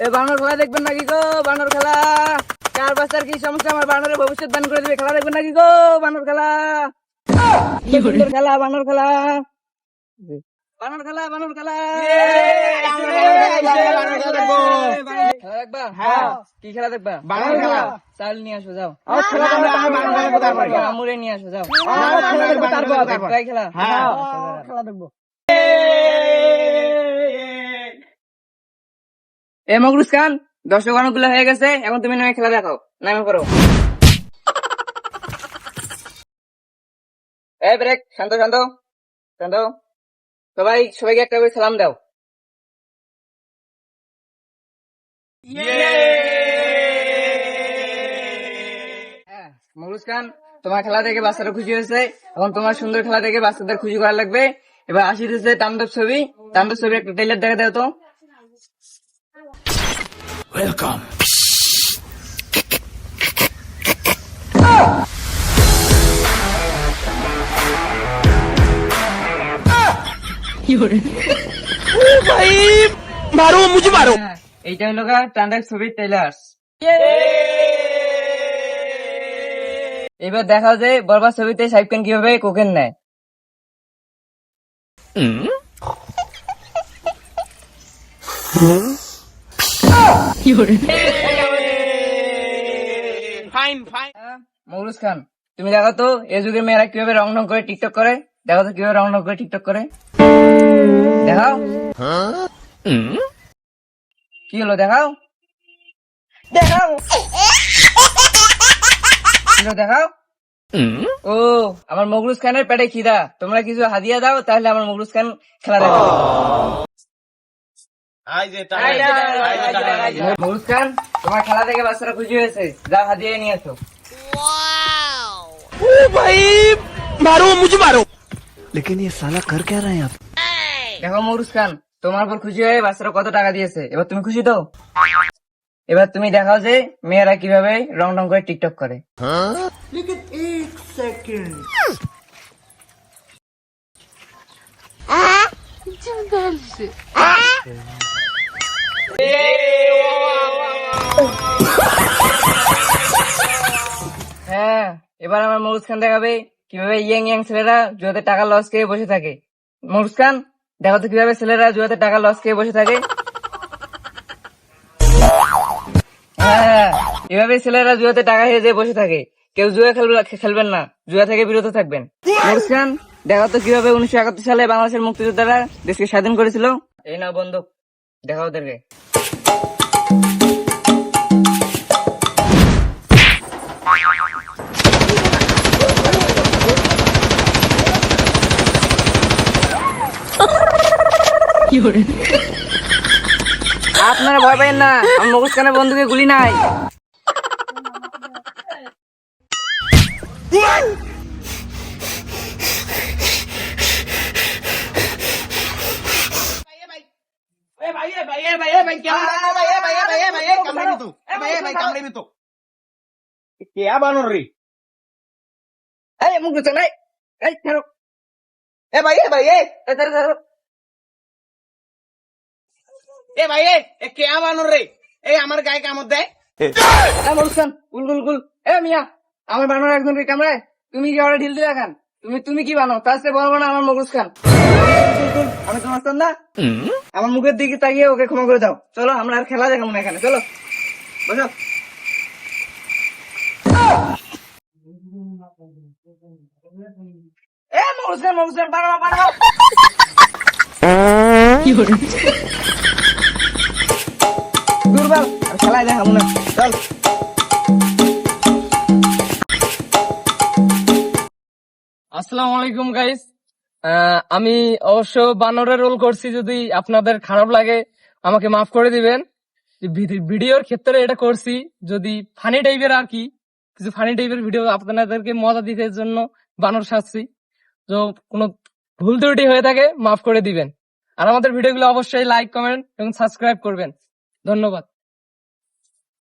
এ বানর খেলা দেখবেন নাকি গো? বানর খেলা। চার বাচ্চার কি সমস্যা? আমার বানরের ভবিষ্যৎ দান করে দিবে। খেলা দেখবেন নাকি গো? বানর খেলা। খেলা বানর খেলা। বানর খেলা বানর খেলা। খেলা দেখবা হ্যাঁ। কি খেলা দেখবা? বানর খেলা। চাল নিয়ে আসো যাও। খেলা আমরা বানর খেলা কোথায় পারি? আমুরে নিয়ে আসো যাও। খেলা দেখব, এ মগরুস খান দর্শক হয়ে গেছে এখন তুমি খেলা দেখাও নামে করো এ ব্রেক শান্ত শান্ত শান্ত। সবাই সবাইকে একটা করে সালাম দাও। হ্যাঁ, খান তোমার খেলা দেখে বাচ্চারা খুশি হয়েছে এখন তোমার সুন্দর খেলা দেখে বাচ্চাদের খুশি করা লাগবে। এবার আসিতেছে তামদব ছবি। তাণ্ডব ছবি একটা ট্রেলার দেখা দাও তো। মারো মুঝে মারো। হ্যাঁ, এইটা হলো গা তাণ্ডব ছবির ট্রেলার এবার দেখা যায় বরবাদ ছবিতে সাইব খান কীভাবে কোকেন নেয়। ফাইন ফাইন খান তুমি দেখো তো এই যুগের মেয়েরা কীভাবে রং রং করে টিকটক করে? দেখো তো কীভাবে রং রং করে টিকটক করে? দেখাও। কি হলো দেখাও। দেখাও। দেখাও। ও আমার মগরুজ খানের পেটে খিদা। তোমরা কিছু হাদিয়া দাও তাহলে আমার মগরুজ খান খেলা দেখো। আই যে তাই মগরুজ খান তোমার খেলা দেখে বাচ্চারা খুশি হয়েছে যাও হাদিয়া নিয়ে আসো ভাই মারো মুঝে মারো लेकिन ये साला कर क्या रहे हैं आप দেখো মরুজ খান তোমার উপর খুশি হয়ে বাচ্চারা কত টাকা দিয়েছে এবার তুমি খুশি তো এবার তুমি দেখাও যে মেয়েরা কিভাবে রং রং করে টিকটক করে হ্যাঁ এবার আমার মরুজ খান দেখাবে কীভাবে ইয়াং ইয়াং ছেলেরা জুয়াতে টাকা লস খেয়ে বসে থাকে। মরুজ খান দেখো তো কীভাবে ছেলেরা জুয়াতে টাকা লস খেয়ে বসে থাকে। হ্যাঁ এভাবে ছেলেরা জুয়াতে টাকা খেয়ে যেয়ে বসে থাকে। কেউ জুয়া খেলবে, খেলবেন না, জুয়া থেকে বিরত থাকবেন। মরুজ খান দেখো তো কীভাবে উনিশশো একাত্তর সালে বাংলাদেশের মুক্তিযোদ্ধারা দেশকে স্বাধীন করেছিল। এই নাও বন্দুক দেখাও ওদেরকে। আপনারা ভয় পাবেন না আমার মগজ কানে বন্ধুকে গুলি নাই। ए भाई ए भाई ए भाई क्या भाई ए भाई ए भाई ए भाई ए कमरे में तू ए भाई ए भाई कमरे में तू क्या बानर रे এই মুখ দিচ্ছে নাই এই ছাড়ো ए भाई ए भाई ए এই ছাড়ো ছাড়ো ए भाई ए ए क्या बानर रे ए আমার গায়ে কামড় দেয় এই মগজ খান গুল গুল গুল এ মিয়া আমার বানানো একজনকে কামড়ায় তুমি কি ওরা ঢিল দিয়ে খান তুমি তুমি কি বানাও তার সাথে বলবো না আমার মগজ খান গুল, গুল, আমার মুখের দিকে তাকিয়ে ওকে ক্ষমা করে দাও। চলো, আমরা আর খেলা দেখাবো না এখানে। চলো। বসো। আসসালামু আলাইকুম গাইস আমি অবশ্য বানরের রোল করছি যদি আপনাদের খারাপ লাগে, আমাকে মাফ করে দিবেন। ভিডি- ভিডিওর ক্ষেত্রে এটা করছি যদি ফানি টাইপের আর কি, কিছু ফানি টাইপের ভিডিও আপনাদেরকে মজা দিতে জন্য বানর সাজছি। তো কোনো ভুল ত্রুটি হয়ে থাকে, মাফ করে দিবেন। আর আমাদের ভিডিওগুলো অবশ্যই লাইক কমেন্ট এবং সাবস্ক্রাইব করবেন। ধন্যবাদ।